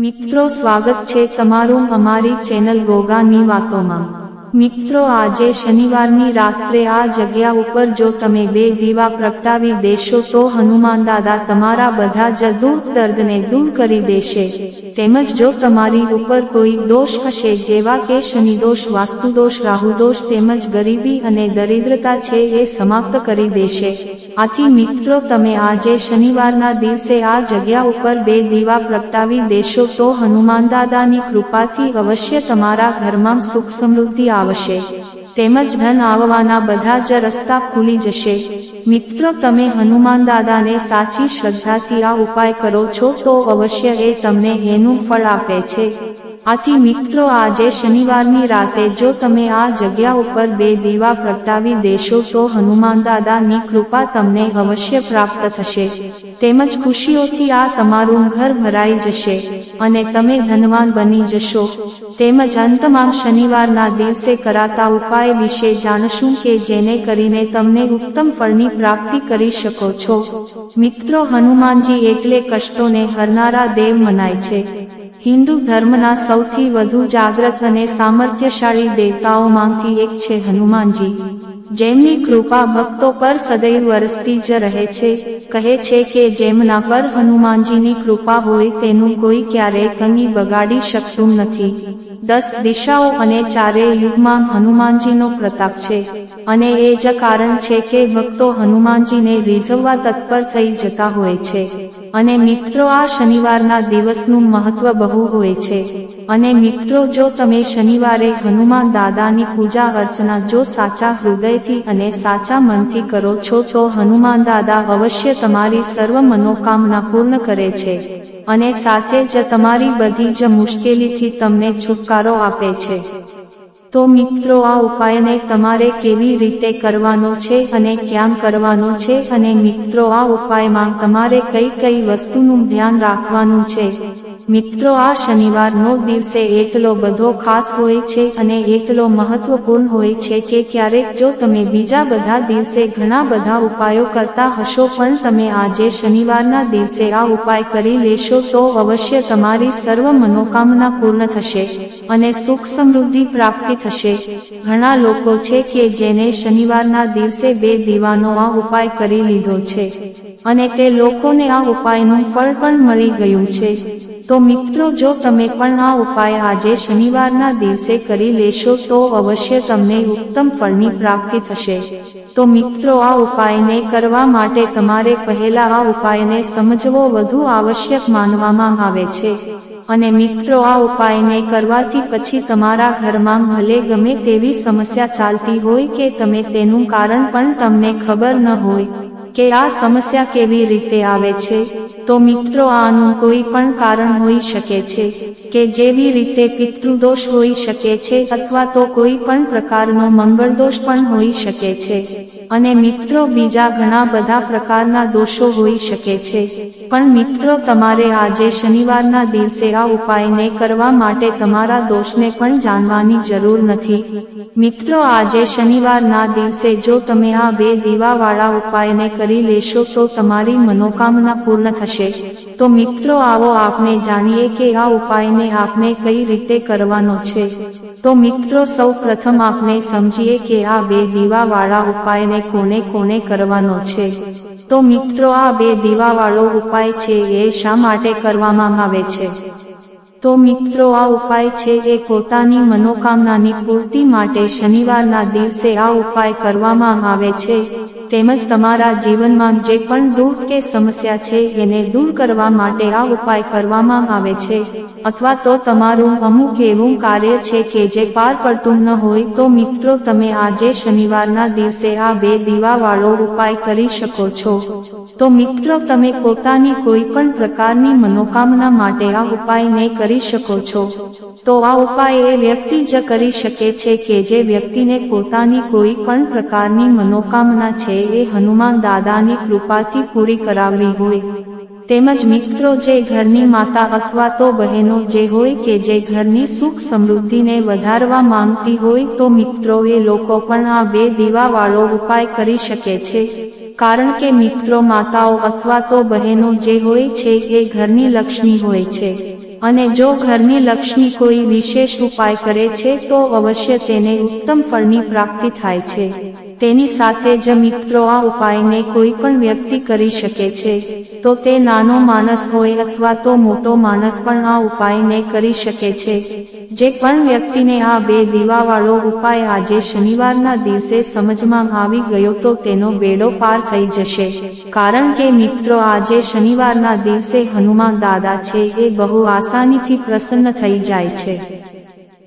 મિત્રો સ્વાગત છે તમારું અમારી ચેનલ ગોગાની વાતોમાં. મિત્રો, આજે શનિવારની રાત્રે આ જગ્યા ઉપર જો તમે બે દીવા પ્રગટાવી દેશો, તો હનુમાન દાદા તમારા બધા જ દુઃખ દર્દને દૂર કરી દેશે. તેમજ જો તમારી ઉપર કોઈ દોષ હશે, જેવા કે શનિદોષ વાસ્તુદોષ વાસ્તુ દોષ, રાહુ દોષ, તેમજ ગરીબી અને દરિદ્રતા છે, એ સમાપ્ત કરી દેશે. આથી મિત્રો, તમે આજે શનિવારના દિવસે આ જગ્યા ઉપર બે દીવા પ્રગટાવી દેશો, તો હનુમાન દાદાની કૃપાથી અવશ્ય તમારા ઘરમાં સુખ સમૃદ્ધિ આવશે તેમજ ધન આવવાના બધા જ રસ્તા ખુલી જશે. મિત્રો, તમે હનુમાન દાદાને સાચી શ્રદ્ધાથી આ ઉપાય કરો છો, તો અવશ્ય એ તમને એનું ફળ આપે છે. આથી મિત્રો, આજે શનિવારની રાતે જો તમે આ જગ્યા ઉપર બે દીવા પ્રગટાવી દેશો, તો હનુમાન દાદાની કૃપા તમને અવશ્ય પ્રાપ્ત થશે. તેમજ ખુશીઓથી આ તમારું ઘર ભરાઈ જશે અને તમે ધનવાન બની જશો. તેમજ અંતમાં શનિવારના દિવસે કરાતા ઉપાય વિશે જાણશું કે જેને કરીને તમને ઉત્તમ ફળની પ્રાપ્તિ કરી શકો છો. મિત્રો, હનુમાનજી એટલે કષ્ટોને હરનારા દેવ મનાય છે. હિન્દુ ધર્મના સૌથી વધુ જાગ્રત અને સામર્થ્યશાળી દેવતાઓમાંથી એક છે હનુમાનજી. જેમની કૃપા ભક્તો પર સદૈવ વરસતી જ રહે છે, કહે છે કે જેમના પર હનુમાનજીની કૃપા હોય તેનું કોઈ ક્યારેય કની બગાડી શકતું નથી. દસ દિશાઓ અને ચારેય યુગમાં હનુમાનજીનો પ્રતાપ છે, અને એ જ કારણ છે કે ભક્તો હનુમાનજીને રીઝવવા તત્પર થઈ જતા હોય છે, અને મિત્રો આ શનિવારના દિવસનું મહત્વ બહુ હોય છે, અને મિત્રો જો તમે શનિવારે હનુમાન દાદાની પૂજા અર્ચના જો સાચા હૃદયથી અને સાચા મનથી કરો છો તો હનુમાન દાદા અવશ્ય તમારી સર્વ મનોકામના પૂર્ણ કરે છે અને સાથે જ તમારી બધી જ મુશ્કેલીથી તમને છુટકારો આપે છે. તો મિત્રો, આ ઉપાયને તમારે કેવી રીતે કરવાનો છે અને ક્યાં કરવાનો છે? અને મિત્રો, આ ઉપાયમાં તમારે કઈ કઈ વસ્તુનું ધ્યાન રાખવાનું છે? મિત્રો, આ શનિવારનો દિવસે એટલો બધો ખાસ હોય છે અને એટલો મહત્વપૂર્ણ હોય છે કે ક્યારેક જો તમે બીજા બધા દિવસે ઘણા બધા ઉપાયો કરતા હશો પણ તમે આજે શનિવારના દિવસે આ ઉપાય કરી લેશો તો અવશ્ય તમારી સર્વ મનોકામના પૂર્ણ થશે અને સુખ સમૃદ્ધિ પ્રાપ્તિ થશે. ઘણા લોકો છે કે જેને શનિવારના દિવસે બે દીવાનો આ ઉપાય કરી લીધો છે. અને તે લોકોને આ ઉપાયનું ફળ પણ મળી ગયું છે. તો મિત્રો, જો તમે પણ આ ઉપાય આજે શનિવારના દિવસે કરી લેશો, તો અવશ્ય તમને ઉત્તમ ફળની પ્રાપ્તિ થશે. તો મિત્રો, આ ઉપાયને કરવા માટે તમારે પહેલા આ ઉપાયને સમજવો વધુ આવશ્યક માનવામાં આવે છે. અને મિત્રો, આ ઉપાયને કરવાથી પછી તમારા ઘરમાં ભલે ગમે તેવી સમસ્યા ચાલતી હોય કે તમે તેનું કારણ પણ તમને ખબર ન હોય કે આ સમસ્યા કેવી રીતે આવે છે? તો મિત્રો, આનું કોઈ પણ કારણ હોઈ શકે છે કે જેવી રીતે પિતૃદોષ હોઈ શકે છે અથવા તો કોઈ પણ પ્રકારનો મંગળ દોષ પણ હોઈ શકે છે. અને મિત્રો, બીજા ઘણા બધા પ્રકારના દોષો હોઈ શકે છે. પણ મિત્રો, તમારે આજે શનિવારના દિવસે આ ઉપાયને કરવા માટે તમારા દોષને પણ જાણવાની જરૂર નથી. મિત્રો, આજે શનિવારના દિવસે જો તમે આ બે દીવાવાળા ઉપાયને કરી લેશો તો તમારી મનોકામના પૂર્ણ થશે. તો મિત્રો, આવો આપને જાણીએ કે આ ઉપાયને આપને કઈ રીતે કરવાનો છે. તો મિત્રો, સૌ પ્રથમ આપણે સમજીએ કે આ બે દીવાવાળા ઉપાયને કોને કોને કરવાનો છે. તો મિત્રો, આ બે દીવાવાળો ઉપાય છે એ શા માટે કરવામાં આવે છે? તો મિત્રો, આ ઉપાય છે જે પોતાની મનોકામનાની પૂર્તિ માટે શનિવારના દિવસે આ ઉપાય કરવામાં આવે છે. તેમજ તમારા જીવનમાં જે પણ દુઃખ કે સમસ્યા છે એને દૂર કરવા માટે આ ઉપાય કરવામાં આવે છે. અથવા તો તમારું અમુક એવું કાર્ય છે કે જે પાર પડતું ન હોય તો મિત્રો તમે આજે શનિવારના દિવસે આ બે દીવાવાળો ઉપાય કરી શકો છો. તો મિત્રો તમે પોતાની કોઈ પણ પ્રકારની મનોકામના માટે આ ઉપાયને કરી શકો છો. તો આ ઉપાય એ વ્યક્તિ જ કરી શકે છે કે જે વ્યક્તિને પોતાની કોઈ પણ પ્રકારની મનોકામના છે એ હનુમાન દાદાની કૃપાથી પૂરી કરાવવી હોય. તેમજ મિત્રો જે ઘરની માતા અથવા તો બહેનો જે હોય કે જે ઘરની સુખ સમૃદ્ધિને વધારવા માંગતી હોય તો મિત્રો એ લોકો પણ આ બે દીવાવાળો ઉપાય કરી શકે છે. કારણ કે મિત્રો માતાઓ અથવા તો બહેનો જે હોય છે એ ઘરની લક્ષ્મી હોય છે. અને જો ઘરની લક્ષ્મી કોઈ વિશેષ ઉપાય કરે છે તો અવશ્ય તેને ઉત્તમ ફળની પ્રાપ્તિ થાય છે. તેની સાથે જ મિત્રો આ ઉપાયને કોઈ પણ વ્યક્તિ કરી શકે છે, તો તે નાનો માણસ હોય અથવા તો મોટો માણસ પણ આ ઉપાયને કરી શકે છે. જે પણ વ્યક્તિને આ બે દીવાવાળો ઉપાય આજે શનિવારના દિવસે સમજમાં આવી ગયો તો તેનો બેડો પાર થઈ જશે. કારણ કે મિત્રો આજે શનિવારના દિવસે હનુમાન દાદા છે એ બહુ આસાનીથી પ્રસન્ન થઈ જાય છે.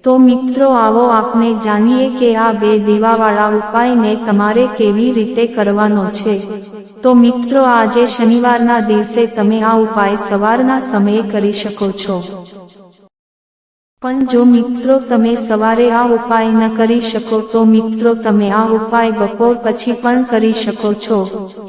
તો મિત્રો આવો આપણે જાણીએ કે આ બે દીવાવાળા ઉપાયને તમારે કેવી રીતે કરવાનો છે. તો મિત્રો આજે શનિવારના દિવસે તમે આ ઉપાય સવારના સમયે કરી શકો છો. પણ જો મિત્રો તમે સવારે આ ઉપાય ન કરી શકો તો મિત્રો તમે આ ઉપાય બપોર પછી પણ કરી શકો છો.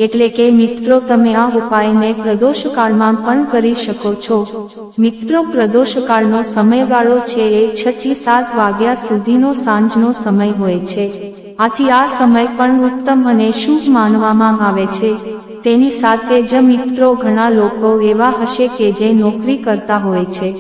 એટલે કે મિત્રો તમે આ ઉપાયને પ્રદોષકાળમાં પણ કરી શકો છો. મિત્રો પ્રદોષકાળનો સમયગાળો છે એ છ થી સાત વાગ્યા સુધીનો સાંજનો સમય હોય છે. આથી આ સમય પણ ઉત્તમ અને શુભ માનવામાં આવે છે. તેની સાથે જ મિત્રો ઘણા લોકો એવા હશે કે જે નોકરી કરતા હોય છે.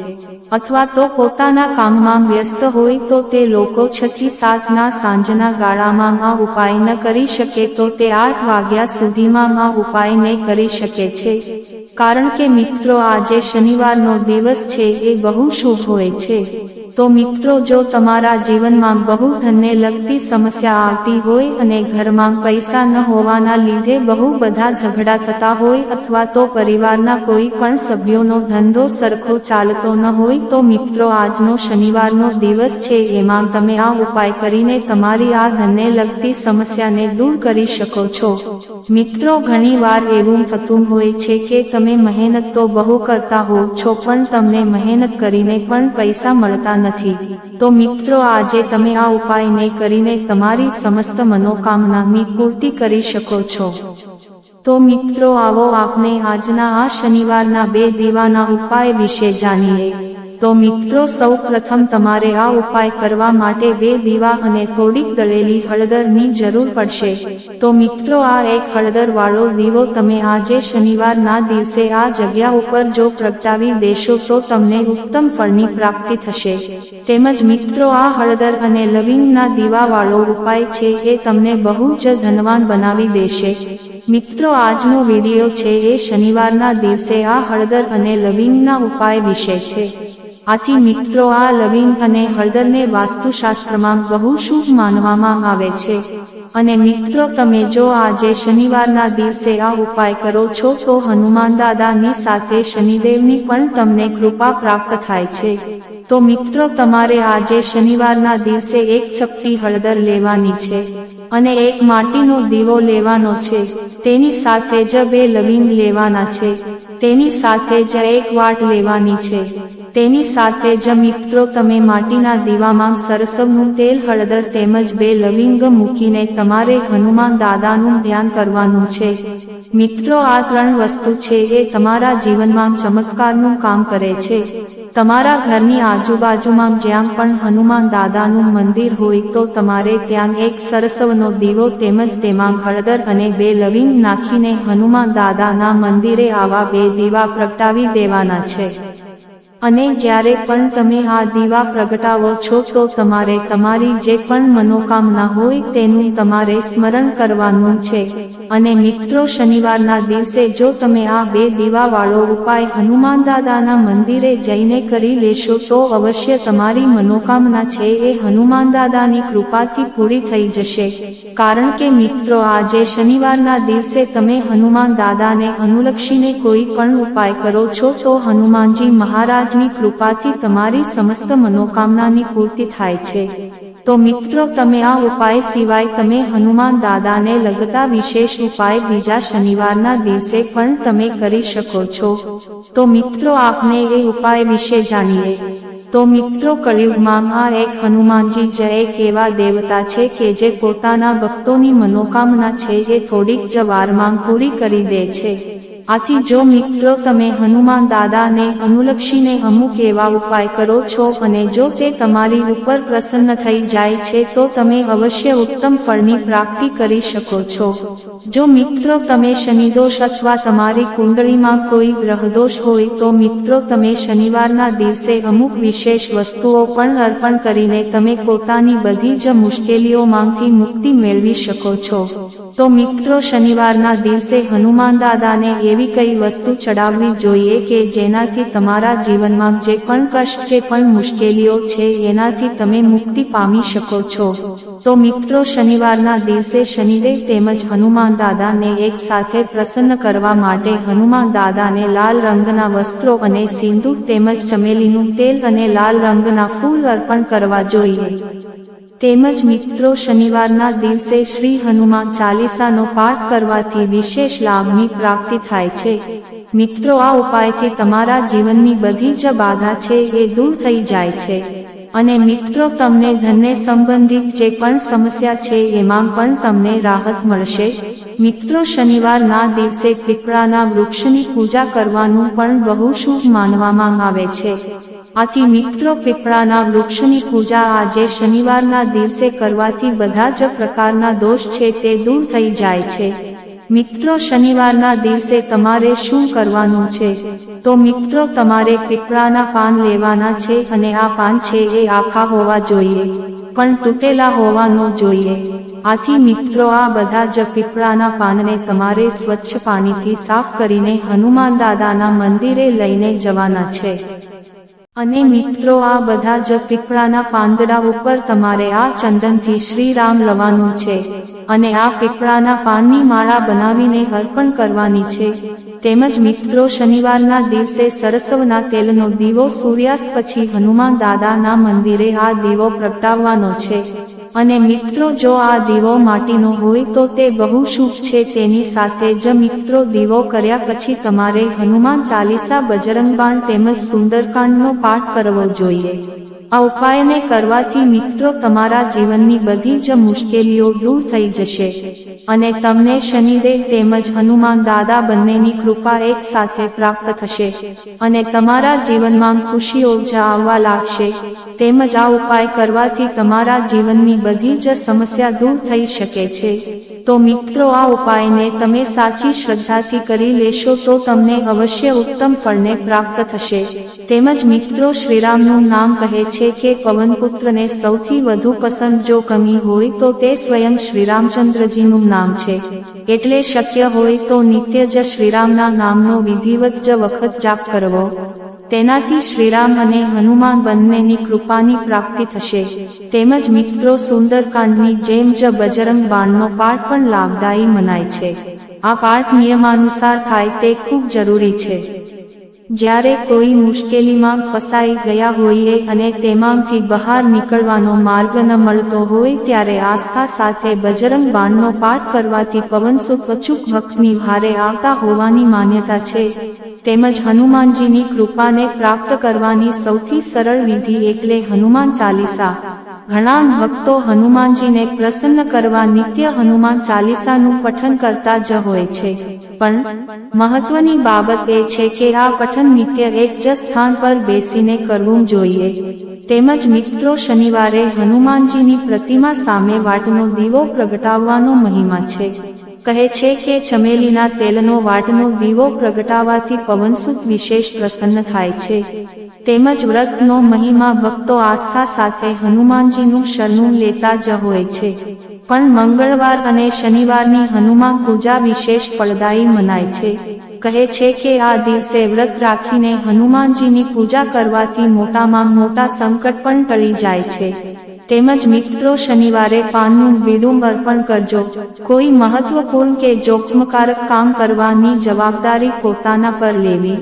અથવા તો પોતાના કામમાં વ્યસ્ત હોય તો તે લોકો છ સાતના સાંજના ગાળામાં આ ઉપાય ન કરી શકે તો તે આઠ વાગ્યા સુધીમાં આ ઉપાયને કરી શકે છે. કારણ કે મિત્રો, આજે શનિવારનો દિવસ છે, એ બહુ શુભ હોય છે. તો મિત્રો, જો તમારા જીવનમાં બહુ ધનને લગતી સમસ્યા આવતી હોય અને ઘરમાં પૈસા ન હોવાના લીધે બહુ બધા ઝઘડા થતા હોય અથવા તો પરિવારના કોઈ પણ સભ્યોનો ધંધો સરખો ચાલતો ન હોય, તો મિત્રો, આજનો શનિવારનો દિવસ છે. એમાં તમે આ ઉપાય કરીને તમારી આ ધનને લગતી સમસ્યાને દૂર કરી શકો છો. મિત્રો, ઘણીવાર એવું થતું હોય છે કે તમે મહેનત તો બહુ કરતા હો છો, પણ તમને મહેનત કરીને પણ પૈસા મળતા નથી. તો મિત્રો, આજે તમે આ ઉપાયને કરીને તમારી સમસ્ત મનોકામનાની પૂર્તિ કરી શકો છો. તો મિત્રો, આવો આપણે આજના આ શનિવારના બે દીવાના ઉપાય વિશે જાણીએ. તો મિત્રો સૌ પ્રથમ તમારે આ ઉપાય કરવા માટે બે દીવા અને થોડીક દળેલી હળદરની જરૂર પડશે. તો મિત્રો, આ એક હળદર વાળો દીવો તમે આજે શનિવારના દિવસે આ જગ્યા ઉપર જો પ્રગટાવી દેશો, તો તમને ઉત્તમ ફળની પ્રાપ્તિ થશે. તેમજ મિત્રો, આ હળદર અને લવિંગના દીવા વાળો ઉપાય છે, એ તમને બહુ જ ધનવાન બનાવી દેશે. મિત્રો આજનો વીડિયો છે એ શનિવારના દિવસે આ હળદર અને લવિંગના ઉપાય વિશે છે. આથી મિત્રો આ લવિંગ અને હળદરને વાસ્તુશાસ્ત્રમાં બહુ શુભ માનવામાં આવે છે. અને મિત્રો તમે જો આજે શનિવારના દિવસે આ ઉપાય કરો છો તો હનુમાન દાદાની સાથે શનિદેવની પણ તમને કૃપા પ્રાપ્ત થાય છે. તો મિત્રો તમારે આજે શનિવારના દિવસે એક ચપટી હળદર લેવાની છે અને એક માટીનો દીવો લેવાનો છે. તેની સાથે જ બે લવિંગ લેવાના છે. તેની સાથે જ એક વાટ લેવાની છે. તેની સાથે જ મિત્રો, તમે માટીના દીવામાં સરસવનું તેલ, હળદર તેમજ બે લવિંગ મૂકીને તમારે હનુમાન દાદાનું ધ્યાન કરવાનું છે. મિત્રો, આ ત્રણ વસ્તુ છે જે તમારા જીવનમાં ચમત્કારનું કામ કરે છે. તમારા ઘરની આજુબાજુમાં જ્યાં પણ હનુમાન દાદાનું મંદિર હોય તો તમારે ત્યાં એક સરસવનો દીવો તેમજ તેમાં હળદર અને બે લવિંગ નાખીને હનુમાન દાદાના મંદિરે આવા બે દીવા પ્રગટાવી દેવાના છે. અને જ્યારે પણ તમે આ દીવા પ્રગટાવો છો, તો તમારે તમારી જે પણ મનોકામના હોય તેનું તમારે સ્મરણ કરવાનું છે. અને મિત્રો, શનિવારના દિવસે જો તમે આ બે દીવાવાળો ઉપાય હનુમાન દાદાના મંદિરે જઈને કરી લેશો, તો અવશ્ય તમારી મનોકામના છે એ હનુમાન દાદાની કૃપાથી પૂરી થઈ જશે. કારણ કે મિત્રો, આજે શનિવારના દિવસે તમે હનુમાન દાદાને અનુલક્ષીને કોઈ પણ ઉપાય કરો છો, તો હનુમાનજી મહારાજ ની કૃપાથી તમારી સમસ્ત મનોકામનાની પૂર્તિ થાય છે. તો મિત્રો, તમે આ ઉપાય સિવાય તમે હનુમાન દાદાને લગતા વિશેષ ઉપાય બીજા શનિવારના દિવસે પણ તમે કરી શકો છો. તો મિત્રો, આપને એ ઉપાય વિશે જાણીએ. તો મિત્રો, કળિયુગમાં આ એક હનુમાનજી જ એક એવા દેવતા છે કે જે પોતાના ભક્તોની મનોકામના છે જે થોડીક જ વારમાં પૂરી કરી દે છે. આથી જો મિત્રો તમે હનુમાન દાદાને, અનુલક્ષીને અમુક એવા ઉપાય કરો છો અને જો તે તમારી ઉપર પ્રસન્ન થઈ જાય છે, તો તમે અવશ્ય ઉત્તમ ફળની પ્રાપ્તિ કરી શકો છો. જો મિત્રો તમે શનિદોષ અથવા તમારી કુંડળીમાં કોઈ ગ્રહદોષ હોય, તો મિત્રો તમે શનિવારના દિવસે અમુક વિશેષ વસ્તુઓ પણ અર્પણ કરીને તમે પોતાની બધી જ મુશ્કેલીઓમાંથી મુક્તિ મેળવી શકો છો. તો મિત્રો શનિવારના દિવસે હનુમાન દાદાને એવી કઈ વસ્તુ ચડાવવી જોઈએ કે જેનાથી તમારા જીવનમાં જે પણ કષ્ટ, જે પણ મુશ્કેલીઓ છે, એનાથી તમે મુક્તિ પામી શકો છો. તો મિત્રો, શનિવારના દિવસે શનિદેવ તેમજ હનુમાન દાદાને એક સાથે પ્રસન્ન કરવા માટે હનુમાન દાદાને લાલ રંગના વસ્ત્રો અને સિંદૂર તેમજ ચમેલીનું તેલ અને લાલ રંગના ફૂલ અર્પણ કરવા જોઈએ. તેમજ મિત્રો શનિવારના દિવસે શ્રી હનુમાન ચાલીસાનો પાઠ કરવાથી વિશેષ લાભની પ્રાપ્તિ થાય છે. મિત્રો, આ ઉપાયથી તમારા જીવનની બધી જ બાધા છે એ દૂર થઈ જાય છે. અને મિત્રો, તમને ધનને સંબંધિત જે પણ સમસ્યા છે, એમાં પણ તમને રાહત મળશે. મિત્રો, શનિવારના દિવસે પીપળાના વૃક્ષની પૂજા કરવાનું પણ બહુ શુભ માનવામાં આવે છે. આથી મિત્રો, પીપળાના વૃક્ષની પૂજા આજે શનિવારના દિવસે કરવાથી બધા જ પ્રકારના દોષ છે, તે દૂર થઈ જાય છે. મિત્રો શનિવારના દિવસે તમારે શું કરવાનું છે? તો મિત્રો, તમારે પીપળાના પાન લેવાના છે અને આ પાન છે એ આખા હોવા જોઈએ, પણ તૂટેલા હોવાનું જોઈએ. આથી મિત્રો, આ બધા જ પીપળાના પાનને તમારે સ્વચ્છ પાણીથી સાફ કરીને હનુમાન દાદાના મંદિરે લઈને જવાના છે. અને મિત્રો, આ બધા જ પીપળાના પાંદડા ઉપર તમારે આ ચંદનથી શ્રીરામ લવાનું છે. અને આ પીપળાના પાનની માળા બનાવીને અર્પણ કરવાની છે. તેમજ મિત્રો, શનિવારના દિવસે સરસવના તેલનો દીવો સૂર્યાસ્ત પછી હનુમાન દાદાના મંદિરે આ દીવો પ્રગટાવવાનો છે. અને મિત્રો, જો આ દીવો માટીનો હોય તો તે બહુ શુભ છે. તેની સાથે જ મિત્રો, દીવો કર્યા પછી તમારે હનુમાન ચાલીસા બજરંગબાણ તેમજ સુંદરકાંડનો પાઠ કરવો જોઈએ. આ ઉપાયને કરવાથી મિત્રો તમારા જીવનની બધી જ મુશ્કેલીઓ દૂર થઈ જશે. અને તમને શનિદેવ તેમજ હનુમાન દાદા બંનેની કૃપા એક સાથે પ્રાપ્ત થશે. અને તમારા જીવનમાં ખુશી જ આવવા લાગશે. તેમજ આ ઉપાય કરવાથી તમારા જીવનની બધી જ સમસ્યા દૂર થઈ શકે છે. તો મિત્રો, આ ઉપાયને તમે સાચી શ્રદ્ધાથી કરી લેશો તો તમને અવશ્ય ઉત્તમ ફળને પ્રાપ્ત થશે. તેમજ મિત્રો શ્રીરામનું નામ કહે છે કે પવનપુત્રને સૌથી વધુ પસંદ જો કમી હોય તો તે સ્વયં શ્રીરામચંદ્રજીનું નામ છે. એટલે શક્ય હોય તો નિત્ય જ શ્રીરામના નામનો વિધિવત જ વખત જાપ કરવો. તેનાથી શ્રીરામ અને હનુમાન બંનેની કૃપાની પ્રાપ્તિ થશે. તેમજ મિત્રો સુંદરકાંડની જેમ જ બજરંગ બાણનો પાઠ પણ લાભદાયી મનાય છે. આ પાઠ નિયમાનુસાર થાય તે ખૂબ જરૂરી છે. જ્યારે કોઈ મુશ્કેલીમાં ફસાઈ ગયા હોઈએ અને તેમાંથી બહાર નીકળવાનો માર્ગ ન મળતો હોય ત્યારે આસ્થા સાથે બજરંગ બાણનો પાઠ કરવાથી પવનસુખ અચૂક ભક્તની ભારે આવતા હોવાની માન્યતા છે. તેમજ હનુમાનજીની કૃપાને પ્રાપ્ત કરવાની સૌથી સરળ વિધિ એટલે હનુમાન ચાલીસા. ઘણા ભક્તો હનુમાનજીને પ્રસન્ન કરવા નિત્ય હનુમાન ચાલીસાનું પઠન કરતા જ હોય છે. પણ મહત્વની બાબત એ છે કે આ પઠન નિત્ય એક જ સ્થાન પર બેસીને કરવું જોઈએ. તેમજ મિત્રો શનિવારે હનુમાનજીની પ્રતિમા સામે વાટનો દીવો પ્રગટાવવાનો મહિમા છે. કહે છે કે ચમેલીના તેલનો વાટનો દીવો પ્રગટાવાથી પવનસુત વિશેષ પ્રસન્ન થાય છે. તેમજ વ્રતનો મહિમા ભક્તો આસ્થા સાથે હનુમાનજીનું શરણું લેતા જ હોય છે. પણ મંગળવાર અને શનિવારની હનુમાન પૂજા વિશેષ ફળદાયી મનાય છે. કહે છે કે આ દિવસે વ્રત રાખીને હનુમાનજીની પૂજા કરવાથી મોટામાં મોટા સંકટ પણ ટળી જાય છે. તેમજ મિત્રો શનિવારે પાનનું બીડું અર્પણ કરજો. કોઈ મહત્વપૂર્ણ કે જોખમકારક કામ કરવાની જવાબદારી પોતાના પર લેવી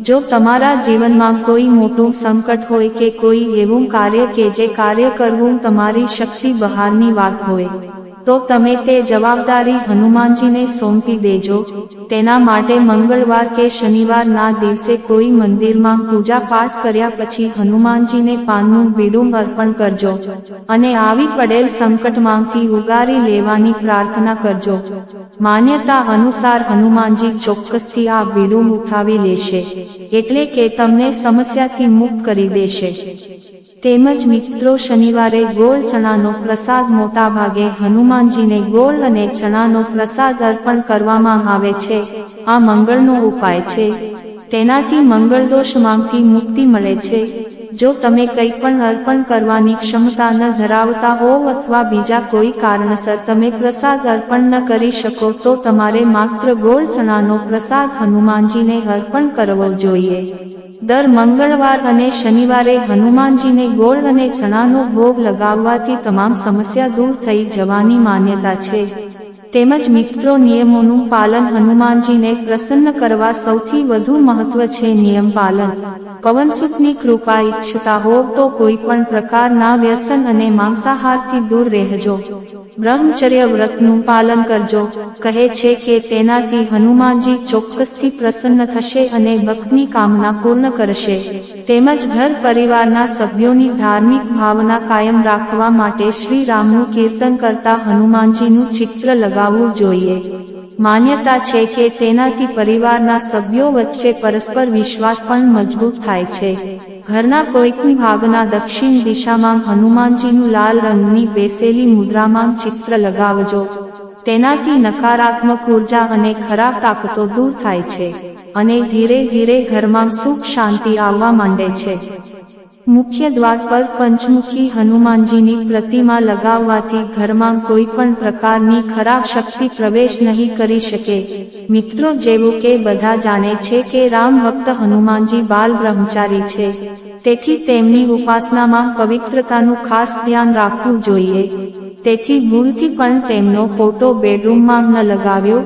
જો તમારા જીવનમાં કોઈ મોટું સંકટ હોય કે કોઈ એવું કાર્ય કે જે કાર્ય કરવું તમારી શક્તિ બહારની વાત હોય તો તમે તે જવાબદારી હનુમાનજીને સોંપી દેજો. તેના માટે મંગળવાર કે શનિવારના દિવસે કોઈ મંદિરમાં પૂજા પાઠ કર્યા પછી હનુમાનજીને પાનનું બીડું અર્પણ કરજો અને આવી પડેલ સંકટમાંથી ઉગારી લેવાની પ્રાર્થના કરજો. માન્યતા અનુસાર હનુમાનજી ચોક્કસથી આ બીડું ઉઠાવી લેશે એટલે કે તમને સમસ્યાથી મુક્ત કરી દેશે. તેમજ મિત્રો, શનિવારે ગોળ ચણાનો પ્રસાદ મોટા ભાગે હનુમાનજીને ગોળ અને ચણાનો પ્રસાદ અર્પણ કરવામાં આવે છે. આ મંગળનો ઉપાય છે. તેનાથી મંગળ દોષમાંથી મુક્તિ મળે છે. જો તમે કંઈ પણ અર્પણ કરવાની ક્ષમતા ન ધરાવતા હોવ અથવા બીજા કોઈ કારણસર તમે પ્રસાદ અર્પણ ન કરી શકો તો તમારે માત્ર ગોળ ચણાનો પ્રસાદ હનુમાનજીને અર્પણ કરવો જોઈએ. દર મંગળવાર અને શનિવારે હનુમાનજીને ગોળ અને ચણાનો ભોગ લગાવવાથી તમામ સમસ્યા દૂર થઈ જવાની માન્યતા છે. તેમજ મિત્રો નિયમોનું પાલન હનુમાનજીને પ્રસન્ન કરવા સૌથી વધુ મહત્વ છે નિયમ પાલન. પવનસુખની કૃપા ઈચ્છતા હોવ તો કોઈ પણ પ્રકારના વ્યસન અને માંસાહારથી દૂર રહેજો. બ્રહ્મચર્ય વ્રતનું પાલન કરજો. કહે છે કે તેનાથી હનુમાનજી ચોક્કસથી પ્રસન્ન થશે અને ભક્તની કામના પૂર્ણ કરશે. તેમજ ઘર પરિવારના સભ્યોની ધાર્મિક ભાવના કાયમ રાખવા માટે શ્રી રામનું કીર્તન કરતા હનુમાનજીનું ચિત્ર લગાવવું જોઈએ. માન્યતા છે કે તેનાથી પરિવારના સભ્યો વચ્ચે પરસ્પર વિશ્વાસ પણ મજબૂત થાય છે. ઘરના કોઈકની ભાગના દક્ષિણ દિશામાં હનુમાનજીનું લાલ રંગની બેસેલી મુદ્રામાં ચિત્ર લગાવજો. તેનાથી નકારાત્મક ઊર્જા અને ખરાબ તાકતો દૂર થાય છે અને ધીરે ધીરે ઘરમાં સુખ શાંતિ આવવા માંડે છે. મુખ્ય દ્વાર પર પંચમુખી હનુમાનજીની પ્રતિમા લગાવવાથી ઘરમાં કોઈ પણ પ્રકારની ખરાબ શક્તિ પ્રવેશ નહીં કરી શકે. મિત્રો જેવું કે બધા જાણે છે કે રામ ભક્ત હનુમાનજી બાલ બ્રહ્મચારી છે. તેથી તેમની ઉપાસનામાં પવિત્રતાનું ખાસ ધ્યાન રાખવું જોઈએ. તેથી ભૂલથી પણ તેમનો ફોટો બેડરૂમમાં ન લગાવ્યો.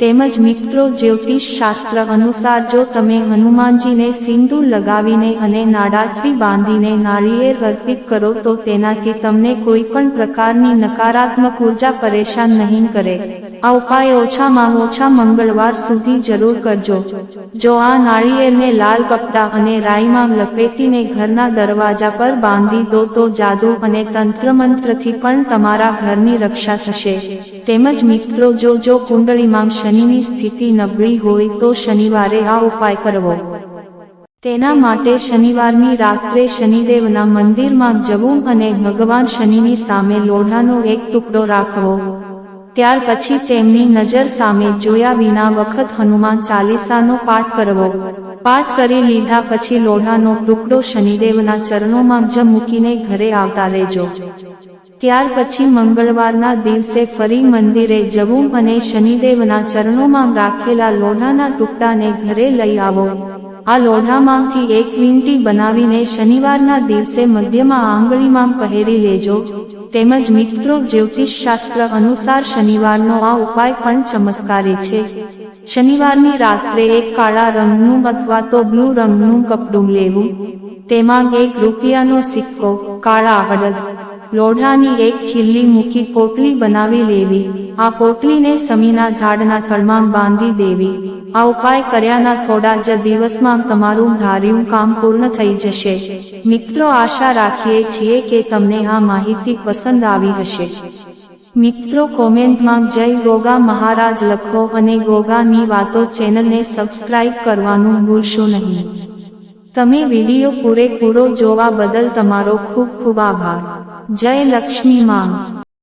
તેમજ મિત્રો, જ્યોતિષ શાસ્ત્ર અનુસાર જો તમે હનુમાનજીને સિંદૂર લગાવીને અને નાડાથી બાંધીને નાળિયેર અર્પિત કરો, તો તેનાથી તમને કોઈ પણ પ્રકારની નકારાત્મક ઊર્જા પરેશાન નહીં કરે. આ ઉપાય ઓછામાં ઓછા મંગળવાર સુધી જરૂર કરજો. જો આ નાળિયેરને લાલ કપડા અને રાઈમાં લપેટીને ઘરના દરવાજા પર બાંધી દો, તો જાદુ અને તંત્રમંત્રથી પણ તમારા ઘરની રક્ષા થશે. તેમજ મિત્રો, જો જો કુંડળીમાં શનિની સ્થિતિ નબળી હોય તો શનિવારે આ ઉપાય કરવો. તેના માટે શનિવારની રાત્રે શનિદેવના મંદિરમાં જવું અને ભગવાન શનિની સામે લોઢાનો એક ટુકડો રાખવો. ત્યાર પછી તેમની નજર સામે જોયા વિના વખત હનુમાન ચાલીસાનો પાઠ કરવો. પાઠ કરી લીધા પછી લોઢાનો ટુકડો શનિદેવના ચરણોમાં જ મૂકીને ઘરે આવતા રહેજો. ત્યાર પછી મંગળવારના દિવસે ફરી મંદિરે જવું અને શનિદેવના ચરણોમાં રાખેલા લોઢાના ટુકડાને ઘરે લઈ આવો. આ લોઢામાંથી એક વીંટી બનાવીને શનિવારના દિવસે મધ્યમાં આંગળીમાં પહેરી લેજો. તેમજ મિત્રો જ્યોતિષ શાસ્ત્ર અનુસાર શનિવારનો આ ઉપાય પણ ચમત્કારી છે. શનિવારની રાત્રે એક કાળા રંગનું અથવા તો બ્લુ રંગનું કપડું લેવું. તેમાં એક રૂપિયાનો સિક્કો, કાળા અડદ લોઢાની એક ખીલ્લી મૂકી પોટલી બનાવી લેવી. આ પોટલીને સમીના ઝાડના થડમાં બાંધી દેવી. આ ઉપાય કર્યાના થોડા જ દિવસમાં તમારું ધાર્યું કામ પૂર્ણ થઈ જશે. મિત્રો, આશા રાખીએ છીએ કે તમને આ માહિતી પસંદ આવી હશે. મિત્રો, કોમેન્ટમાં જય ગોગા મહારાજ લખો અને ગોગાની વાતો ચેનલને સબસ્ક્રાઇબ કરવાનું ભૂલશો નહીં. તમે વીડિયો પૂરેપૂરો જોવા બદલ તમારો ખૂબ ખૂબ આભાર. જય લક્ષ્મી માં.